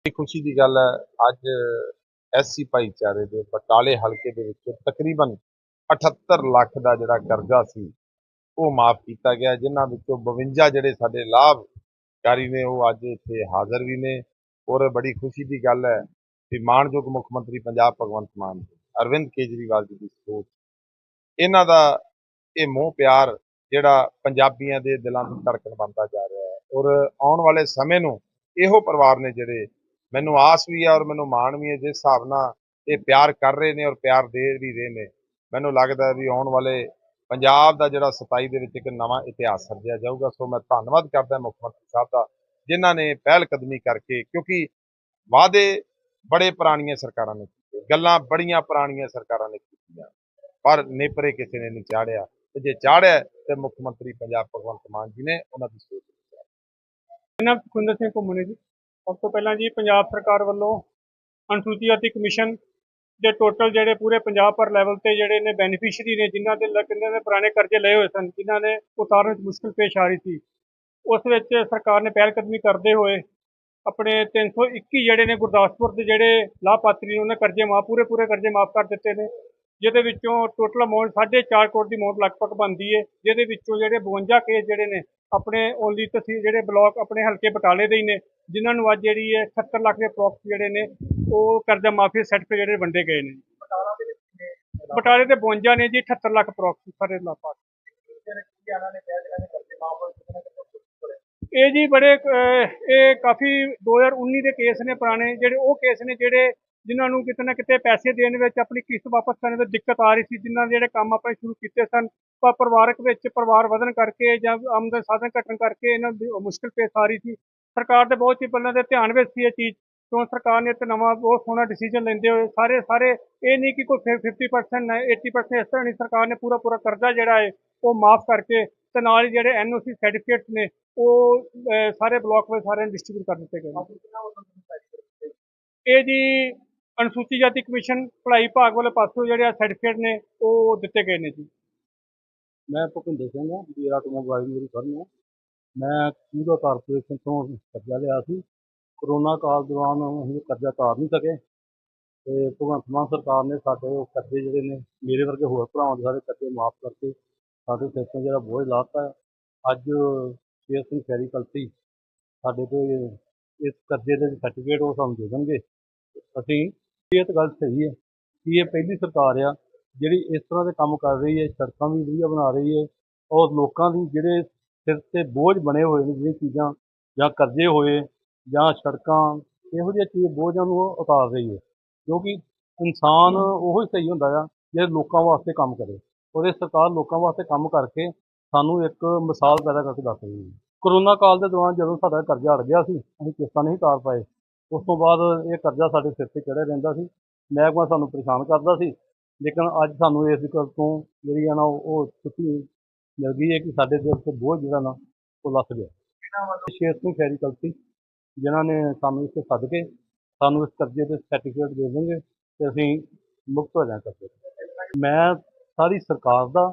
ਬੜੀ ਖੁਸ਼ੀ ਦੀ ਗੱਲ ਹੈ, ਅੱਜ ਐਸਸੀ ਭਾਈਚਾਰੇ ਦੇ ਬਟਾਲੇ ਹਲਕੇ ਦੇ ਵਿੱਚ ਤਕਰੀਬਨ 78 ਲੱਖ ਦਾ ਜਿਹੜਾ ਕਰਜ਼ਾ ਸੀ, ਉਹ ਮਾਫ ਕੀਤਾ ਗਿਆ, ਜਿਨ੍ਹਾਂ ਵਿੱਚੋਂ 52 ਜਿਹੜੇ ਸਾਡੇ ਲਾਭਕਾਰੀ ਨੇ, ਉਹ ਅੱਜ ਇੱਥੇ ਹਾਜ਼ਰ ਵੀ ਨੇ। ਔਰ ਬੜੀ ਖੁਸ਼ੀ ਦੀ ਗੱਲ ਹੈ ਕਿ ਮਾਣਯੋਗ ਮੁੱਖ ਮੰਤਰੀ ਪੰਜਾਬ ਭਗਵੰਤ ਮਾਨ ਅਰਵਿੰਦ ਕੇਜਰੀਵਾਲ ਜੀ ਦੀ ਸੋਚ। ਇਹਨਾਂ ਦਾ ਇਹ ਮੋਹ ਪਿਆਰ ਜਿਹੜਾ ਪੰਜਾਬੀਆਂ ਦੇ ਦਿਲਾਂ ਦੀ ਧੜਕਣ ਬਣਦਾ ਜਾ ਰਿਹਾ ਹੈ। ਔਰ ਆਉਣ ਵਾਲੇ ਸਮੇਂ ਨੂੰ ਇਹੋ ਪਰਿਵਾਰ ਨੇ ਜਿਹੜੇ ਮੈਨੂੰ ਆਸ ਵੀ ਹੈ ਔਰ ਮੈਨੂੰ ਮਾਣ ਵੀ ਹੈ, ਜਿਸ ਹਿਸਾਬ ਨਾਲ ਇਹ ਪਿਆਰ ਕਰ ਰਹੇ ਨੇ ਔਰ ਪਿਆਰ ਦੇ ਵੀ ਰਹੇ ਨੇ। ਮੈਨੂੰ ਲੱਗਦਾ ਵੀ ਆਉਣ ਵਾਲੇ ਪੰਜਾਬ ਦਾ ਜਿਹੜਾ 27 ਦੇ ਵਿੱਚ ਇੱਕ ਨਵਾਂ ਇਤਿਹਾਸ ਸਿਰਜਿਆ ਜਾਊਗਾ, ਸੋ ਮੈਂ ਧੰਨਵਾਦ ਕਰਦਾ ਮੁੱਖ ਮੰਤਰੀ ਸਾਹਿਬ ਦਾ, ਜਿਨ੍ਹਾਂ ਨੇ ਪਹਿਲ ਕਦਮੀ ਕਰਕੇ, ਕਿਉਂਕਿ ਵਾਅਦੇ ਬੜੇ ਪੁਰਾਣੀਆਂ ਸਰਕਾਰਾਂ ਨੇ ਕੀਤੇ, ਗੱਲਾਂ ਬੜੀਆਂ ਪੁਰਾਣੀਆਂ ਸਰਕਾਰਾਂ ਨੇ ਕੀਤੀਆਂ, ਪਰ ਨੇਪਰੇ ਕਿਸੇ ਨੇ ਨਹੀਂ ਚਾੜਿਆ। ਤੇ ਜੇ ਚਾੜਿਆ ਤੇ ਮੁੱਖ ਮੰਤਰੀ ਪੰਜਾਬ ਭਗਵੰਤ ਮਾਨ ਜੀ ਨੇ ਉਹਨਾਂ ਦੀ ਸੋਚ ਮੇਰਾ ਨਾਮ ਸਿੰਘ ਘੁੰਮਣੇ ਜੀ। ਸਭ ਤੋਂ ਪਹਿਲਾਂ ਜੀ ਪੰਜਾਬ ਸਰਕਾਰ ਵੱਲੋਂ ਅਨੁਸੂਚਿਤ ਜਾਤੀ ਕਮਿਸ਼ਨ ਦੇ ਟੋਟਲ ਜਿਹੜੇ ਪੂਰੇ ਪੰਜਾਬ ਪਰ ਲੈਵਲ ਤੇ ਜਿਹੜੇ ਨੇ ਬੈਨੀਫੀਸ਼ੀਅਰੀ ਨੇ, ਜਿਨ੍ਹਾਂ ਦੇ ਕਿੰਨੇ ਦੇ ਪੁਰਾਣੇ ਕਰਜ਼ੇ ਲਏ ਹੋਏ ਸਨ, ਜਿਨ੍ਹਾਂ ਨੇ ਉਤਾਰਨ ਵਿੱਚ ਮੁਸ਼ਕਲ ਪੇਸ਼ ਆ ਰਹੀ ਸੀ, ਉਸ ਵਿੱਚ ਸਰਕਾਰ ਨੇ ਪਹਿਲਕਦਮੀ ਕਰਦੇ ਹੋਏ ਆਪਣੇ 321 ਜਿਹੜੇ ਨੇ ਗੁਰਦਾਸਪੁਰ ਦੇ ਜਿਹੜੇ ਲਾਭਪਾਤਰੀ ਨੇ, ਉਹਨਾਂ ਕਰਜ਼ੇ ਮਾਫ ਪੂਰੇ ਪੂਰੇ ਕਰਜ਼ੇ ਮਾਫ ਕਰ ਦਿੱਤੇ ਨੇ। ਜਿਹਦੇ ਵਿੱਚੋਂ ਟੋਟਲ ਅਮਾਉਂਟ 4.5 ਕਰੋੜ ਦੀ ਅਮਾਉਂਟ ਲਗਭਗ ਬਣਦੀ ਹੈ ਜਿਹਦੇ ਵਿੱਚੋਂ ਜਿਹੜੇ 52 ਕੇਸ ਜਿਹੜੇ ਨੇ ਆਪਣੇ ਓਨਲੀ ਤਹਿਸੀਲ ਜਿਹੜੇ ਬਲਾਕ ਆਪਣੇ ਹਲਕੇ ਬਟਾਲੇ ਦੇ ਹੀ ਨੇ ਜਿਨ੍ਹਾਂ ਨੂੰ ਅੱਜ ਜਿਹੜੀ ਹੈ 70 ਲੱਖ ਦੇ ਅਪਰੋਕਸ ਜਿਹੜੇ ਨੇ ਉਹ ਕਰਜ਼ਾ ਮਾਫੀ ਸਰਟੀਫਿਕੇਟ ਜਿਹੜੇ ਵੰਡੇ ਗਏ ਨੇ। ਬਟਾਲੇ ਦੇ 52 ਨੇ ਜੀ 78 ਲੱਖ ਅਪਰੋਕਸ ਸਾਰੇ ਲਾਭਪਾਤਰੀ ਇਹ ਜੀ ਬੜੇ ਇਹ ਕਾਫੀ 2019 ਦੇ ਕੇਸ ਨੇ ਪੁਰਾਣੇ ਜਿਹੜੇ ਉਹ ਕੇਸ ਨੇ ਜਿਹੜੇ ਜਿਨ੍ਹਾਂ ਨੂੰ ਕਿਤੇ ਨਾ ਕਿਤੇ ਪੈਸੇ ਦੇਣ ਵਿੱਚ ਆਪਣੀ ਕਿਸ਼ਤ ਵਾਪਸ ਕਰਨ ਵਿੱਚ ਦਿੱਕਤ ਆ ਰਹੀ ਸੀ, ਜਿਨ੍ਹਾਂ ਦੇ ਜਿਹੜੇ ਕੰਮ ਆਪਣੇ ਸ਼ੁਰੂ ਕੀਤੇ ਸਨ ਪਰ ਪਰਿਵਾਰਕ ਵਿੱਚ ਪਰਿਵਾਰ ਵਧਣ ਕਰਕੇ ਜਾਂ ਆਮਦਨ ਸਾਧਨ ਘਟਣ ਕਰਕੇ ਇਹਨਾਂ ਨੂੰ ਮੁਸ਼ਕਲ ਪੇਸ਼ ਆ ਰਹੀ ਸੀ। ਸਰਕਾਰ ਦੇ ਬਹੁਤ ਹੀ ਪਹਿਲਾਂ ਦੇ ਧਿਆਨ ਵਿੱਚ ਸੀ ਇਹ ਚੀਜ਼ ਤੋਂ ਸਰਕਾਰ ਨੇ ਇੱਕ ਨਵਾਂ ਬਹੁਤ ਸੋਹਣਾ ਡਿਸੀਜਨ ਲੈਂਦੇ ਹੋਏ ਸਾਰੇ ਸਾਰੇ ਇਹ ਨਹੀਂ ਕਿ ਕੋਈ 50% ਹੈ 80% ਇਸ ਤਰ੍ਹਾਂ ਨਹੀਂ, ਸਰਕਾਰ ਨੇ ਪੂਰਾ ਪੂਰਾ ਕਰਜ਼ਾ ਜਿਹੜਾ ਹੈ ਉਹ ਮਾਫ ਕਰਕੇ ਤੇ ਨਾਲ ਹੀ ਜਿਹੜੇ ਐਨਓਸੀ ਸਰਟੀਫਿਕੇਟਸ ਨੇ, ਉਹ ਸਾਰੇ ਬਲਾਕ ਵਿੱਚ ਸਾਰਿਆਂ ਨੂੰ ਡਿਸਟ੍ਰੀਬਿਊਟ ਕਰ ਦਿੱਤੇ ਗਏ ਨੇ। ਇਹ ਜੀ ਅਨੁਸੂਚਿਤ ਜਾਤੀ ਕਮਿਸ਼ਨ ਭਲਾਈ ਭਾਗ ਵਾਲੇ ਪਾਸੋਂ ਜਿਹੜੇ ਆ ਸਰਟੀਫਿਕੇਟ ਨੇ, ਉਹ ਦਿੱਤੇ ਗਏ ਨੇ ਜੀ। ਮੈਂ ਭੁਪਿੰਦਰ ਸਿੰਘ ਹਾਂ ਜੀ ਆਟੋਮੋਬਾਈਲ ਮੇਰੀ ਫਰਮ ਹੈ ਮੈਂ ਕੂੜਾ ਕਾਰਪੋਰੇਸ਼ਨ ਤੋਂ ਕਰਜ਼ਾ ਲਿਆ ਸੀ। ਕਰੋਨਾ ਕਾਲ ਦੌਰਾਨ ਅਸੀਂ ਕਰਜ਼ਾ ਤਾਰ ਨਹੀਂ ਸਕੇ। ਤੇ ਭਗਵੰਤ ਮਾਨ ਸਰਕਾਰ ਨੇ ਸਾਡੇ ਉਹ ਕਰਜ਼ੇ ਜਿਹੜੇ ਨੇ, ਮੇਰੇ ਵਰਗੇ ਹੋਰ ਭਰਾਵਾਂ ਦੇ ਸਾਰੇ ਕਰਜ਼ੇ ਮਾਫ ਕਰਕੇ ਸਾਡੇ ਸਿਰ ਤੋਂ ਜਿਹੜਾ ਬੋਝ ਲਾਤਾ ਹੈ। ਅੱਜ ਸ਼ੇਰ ਸਿੰਘ ਸੈਰੀਕਲਸੀ ਸਾਡੇ ਤੋਂ ਇਸ ਕਰਜ਼ੇ ਦੇ ਸਰਟੀਫਿਕੇਟ ਉਹ ਸਾਨੂੰ ਦੇ ਦੇਣਗੇ। ਅਸੀਂ ਇਹ ਤਾਂ ਗੱਲ ਸਹੀ ਹੈ ਕਿ ਇਹ ਪਹਿਲੀ ਸਰਕਾਰ ਆ ਜਿਹੜੀ ਇਸ ਤਰ੍ਹਾਂ ਦੇ ਕੰਮ ਕਰ ਰਹੀ ਹੈ, ਸੜਕਾਂ ਵੀ ਵਧੀਆ ਬਣਾ ਰਹੀ ਹੈ ਔਰ ਲੋਕਾਂ ਦੀ ਜਿਹੜੇ ਸਿਰ ਤੇ ਬੋਝ ਬਣੇ ਹੋਏ ਨੇ, ਜਿਹੜੀਆਂ ਚੀਜ਼ਾਂ ਜਾਂ ਕਰਜ਼ੇ ਹੋਏ ਜਾਂ ਸੜਕਾਂ, ਇਹੋ ਜਿਹੀਆਂ ਚੀਜ਼ ਬੋਝਾਂ ਨੂੰ ਉਹ ਉਤਾਰ ਰਹੀ ਹੈ ਕਿਉਂਕਿ ਇਨਸਾਨ ਉਹੋ ਹੀ ਸਹੀ ਹੁੰਦਾ ਆ ਜੇ ਲੋਕਾਂ ਵਾਸਤੇ ਕੰਮ ਕਰੇ ਔਰ ਇਹ ਸਰਕਾਰ ਲੋਕਾਂ ਵਾਸਤੇ ਕੰਮ ਕਰਕੇ ਸਾਨੂੰ ਇੱਕ ਮਿਸਾਲ ਪੈਦਾ ਕਰਕੇ ਦੱਸ ਰਹੀ ਹੈ। ਕਰੋਨਾ ਕਾਲ ਦੇ ਦੌਰਾਨ ਜਦੋਂ ਸਾਡਾ ਕਰਜ਼ਾ ਅੜ ਗਿਆ ਸੀ, ਅਸੀਂ ਕਿਸ਼ਤਾਂ ਨਹੀਂ ਤਾਰ ਪਾਏ। ਉਸ ਤੋਂ ਬਾਅਦ ਇਹ ਕਰਜ਼ਾ ਸਾਡੇ ਸਿਰ ਤੇ ਚੜ੍ਹਿਆ ਰਹਿੰਦਾ ਸੀ। ਮਹਿਕਮਾ ਸਾਨੂੰ ਪਰੇਸ਼ਾਨ ਕਰਦਾ ਸੀ। ਲੇਕਿਨ ਅੱਜ ਸਾਨੂੰ ਇਸ ਗੱਲ ਤੋਂ ਜਿਹੜੀ ਆ ਨਾ, ਉਹ ਛੁੱਟੀ ਮਿਲ ਗਈ ਹੈ ਕਿ ਸਾਡੇ ਦਿਲ ਤੇ ਬੋਝ ਜਿਹੜਾ ਨਾ, ਉਹ ਲੱਥ ਗਿਆ। ਸ਼ੇਰ ਸਿੰਘ ਸੈਰੀਕਲਸੀ ਜਿਨ੍ਹਾਂ ਨੇ ਸਾਨੂੰ ਇੱਥੇ ਸੱਦ ਕੇ ਸਾਨੂੰ ਇਸ ਕਰਜ਼ੇ ਦੇ ਸਰਟੀਫਿਕੇਟ ਦੇ ਦੇਣਗੇ ਤੇ ਅਸੀਂ ਮੁਕਤ ਹੋ ਜਾਵਾਂਗੇ। ਕਰਜ਼ੇ ਮੈਂ ਸਾਰੀ ਸਰਕਾਰ ਦਾ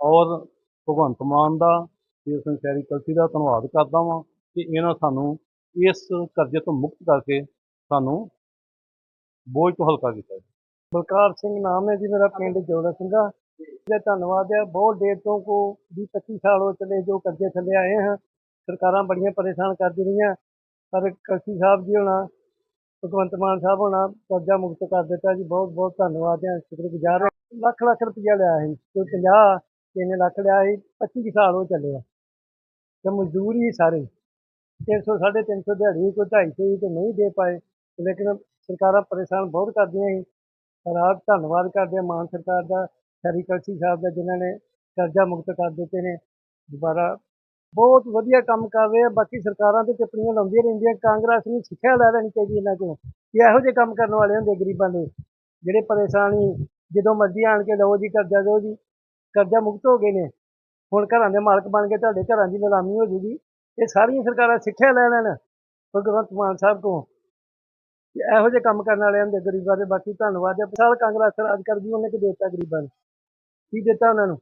ਔਰ ਭਗਵੰਤ ਮਾਨ ਦਾ ਸ਼ੇਰ ਸਿੰਘ ਸੈਰੀਕਲਸੀ ਦਾ ਧੰਨਵਾਦ ਕਰਦਾ ਵਾਂ ਕਿ ਇਹਨਾਂ ਸਾਨੂੰ ਇਸ ਕਰਜ਼ੇ ਤੋਂ ਮੁਕਤ ਕਰਕੇ ਸਾਨੂੰ ਬੋਝ ਤੋਂ ਹਲਕਾ ਕੀਤਾ ਹੈ। ਬਲਕਾਰ ਸਿੰਘ ਨਾਮ ਹੈ ਜੀ ਮੇਰਾ ਪਿੰਡ ਜੋੜਾ ਸਿੰਘਾ। ਜੀ ਧੰਨਵਾਦ ਹੈ। ਬਹੁਤ ਦੇਰ ਤੋਂ ਕੋ 20 25 ਸਾਲ ਹੋ ਚਲੇ ਜੋ ਕਰਜ਼ੇ ਥੱਲੇ ਆਏ ਹਾਂ। ਸਰਕਾਰਾਂ ਬੜੀਆਂ ਪਰੇਸ਼ਾਨ ਕਰਦੀ ਰਹੀਆਂ। ਪਰ ਕਲਸੀ ਸਾਹਿਬ ਜੀ ਹੋਣਾ, ਭਗਵੰਤ ਮਾਨ ਸਾਹਿਬ ਹੋਣਾ, ਕਰਜ਼ਾ ਮੁਕਤ ਕਰ ਦਿੱਤਾ ਜੀ। ਬਹੁਤ ਬਹੁਤ ਧੰਨਵਾਦ ਹੈ। ਸ਼ੁਕਰਗੁਜ਼ਾਰ ਹਾਂ। ਲੱਖ ਲੱਖ ਰੁਪਈਆ ਲਿਆ ਸੀ। ਕੋਈ 50 ਤਿੰਨ ਲੱਖ ਲਿਆ ਸੀ। 25 ਕੁ ਸਾਲ ਹੋ ਚੱਲੇ ਆ। ਤੇ ਮਜ਼ਦੂਰ ਹੀ ਸਾਰੇ। 300 350 ਦਿਹਾੜੀ ਕੋਈ 250 ਹੀ ਤੇ ਨਹੀਂ ਦੇ ਪਾਏ। ਲੇਕਿਨ ਸਰਕਾਰਾਂ ਪਰੇਸ਼ਾਨ ਬਹੁਤ ਕਰਦੀਆਂ ਸੀ। ਰਾਤ ਧੰਨਵਾਦ ਕਰਦੇ ਹਾਂ ਮਾਨ ਸਰਕਾਰ ਦਾ ਸੈਰੀਕਲਸੀ ਸਾਹਿਬ ਦਾ, ਜਿਨ੍ਹਾਂ ਨੇ ਕਰਜ਼ਾ ਮੁਕਤ ਕਰ ਦਿੱਤੇ ਨੇ। ਦੁਬਾਰਾ ਬਹੁਤ ਵਧੀਆ ਕੰਮ ਕਰ ਰਹੇ ਆ। ਬਾਕੀ ਸਰਕਾਰਾਂ ਤੇ ਟਿੱਪਣੀਆਂ ਲਾਉਂਦੀਆਂ ਰਹਿੰਦੀਆਂ। ਕਾਂਗਰਸ ਨੂੰ ਸਿੱਖਿਆ ਲੈ ਲੈਣੀ ਚਾਹੀਦੀ ਇਹਨਾਂ ਕੋਲੋਂ ਕਿ ਇਹੋ ਜਿਹੇ ਕੰਮ ਕਰਨ ਵਾਲੇ ਹੁੰਦੇ ਗਰੀਬਾਂ ਦੇ, ਜਿਹੜੇ ਪਰੇਸ਼ਾਨੀ ਜਦੋਂ ਮਰਜ਼ੀ ਆਣ ਕੇ ਲਓ ਜੀ, ਕਰਜ਼ਾ ਦਿਓ ਜੀ। ਕਰਜ਼ਾ ਮੁਕਤ ਹੋ ਗਏ ਨੇ। ਹੁਣ ਘਰਾਂ ਦੇ ਮਾਲਕ ਬਣ ਕੇ ਤੁਹਾਡੇ ਘਰਾਂ ਦੀ ਨਿਲਾਮੀ ਹੋ ਜੂਗੀ। ਇਹ ਸਾਰੀਆਂ ਸਰਕਾਰਾਂ ਸਿੱਖਿਆ ਲੈ ਲੈਣ ਭਗਵੰਤ ਮਾਨ ਸਾਹਿਬ ਕਿ ਇਹੋ ਜਿਹੇ ਕੰਮ ਕਰਨ ਵਾਲੇ ਹੁੰਦੇ ਗਰੀਬਾਂ ਦੇ ਬਾਕੀ ਧੰਨਵਾਦ ਹੈ। ਸਾਲ ਕਾਂਗਰਸ ਰਾਜ ਕਰਦੀ ਉਹਨੇ ਕੀ ਦਿੱਤਾ ਗਰੀਬਾਂ ਨੂੰ? ਕੀ ਦਿੱਤਾ ਉਹਨਾਂ ਨੂੰ?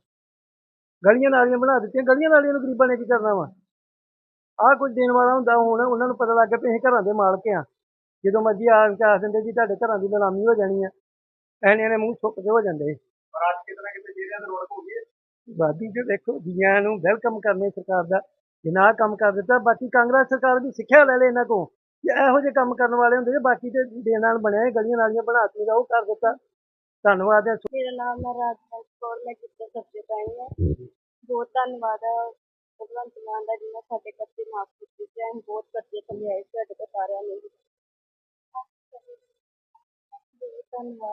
ਗਲੀਆਂ ਨਾਲੀਆਂ ਬਣਾ ਦਿੱਤੀਆਂ। ਗਲੀਆਂ ਨਾਲੀਆਂ ਨੂੰ ਗਰੀਬਾਂ ਨੇ ਕੀ ਕਰਨਾ ਵਾ? ਆਹ ਕੁਝ ਦੇਣ ਵਾਲਾ ਹੁੰਦਾ ਹੁਣ ਉਹਨਾਂ ਨੂੰ ਪਤਾ ਲੱਗ ਗਿਆ ਵੀ ਅਸੀਂ ਘਰਾਂ ਦੇ ਮਾਲਕ ਆ ਜਦੋਂ ਮਰਜ਼ੀ ਆ ਕੇ ਆਖ ਦਿੰਦੇ ਜੀ ਤੁਹਾਡੇ ਘਰਾਂ ਦੀ ਨਿਲਾਮੀ ਹੋ ਜਾਣੀ ਆ। ਐਨੇ ਨੇ ਮੂੰਹ ਸੁੱਕ ਕੇ ਹੋ ਜਾਂਦੇ। ਪਰ ਅੱਜ ਕਿਤੇ ਨਾ ਕਿਤੇ ਜਿਹੜਿਆਂ ਦੀ ਰੋਡ ਹੋ ਹੈ। ਬਾਕੀ ਜੋ ਦੇਖੋ ਜੀਆਂ ਨੂੰ ਵੈਲਕਮ ਕਰਨੇ ਸਰਕਾਰ ਦਾ। ਜਿੰਨਾ ਕੰਮ ਕਰ ਦਿੱਤਾ ਬਾਕੀ ਕਾਂਗਰਸ ਸਰਕਾਰ ਦੀ ਸਿੱਖਿਆ ਲੈ ਲੈ ਇਹਨਾਂ ਜੇ ਇਹੋ ਜਿਹੇ ਕੰਮ ਕਰਨ ਵਾਲੇ ਹੁੰਦੇ ਜੇ ਬਾਕੀ ਤੇ ਦੇ ਨਾਲ ਬਣਿਆ ਗਲੀਆਂ ਨਾਲੀਆਂ ਬਣਾਤੀਆਂ ਦਾ ਉਹ ਕਰ ਦਿੱਤਾ। ਧੰਨਵਾਦ ਹੈ। ਮੇਰਾ ਨਾਮ ਹੈ ਰਾਜਵੰਸ਼ ਕੌਰ ਮੈਂ ਕਿੱਥੇ ਸਬਜ਼ੀ ਪਾਈ ਹੈ। ਬਹੁਤ ਧੰਨਵਾਦ ਹੈ। ਭਗਵੰਤ ਮਾਨ ਦਾ ਜਿਹਨੇ ਸਾਡੇ ਕਰਜ਼ੇ ਮਾਫ ਕੀਤੇ ਤੇ ਅਸੀਂ ਬਹੁਤ ਕਰਜ਼ੇ ਆਏ ਸਾਡੇ ਕੋਲ ਸਾਰਿਆਂ ਨੇ। ਬਹੁਤ ਧੰਨਵਾਦ।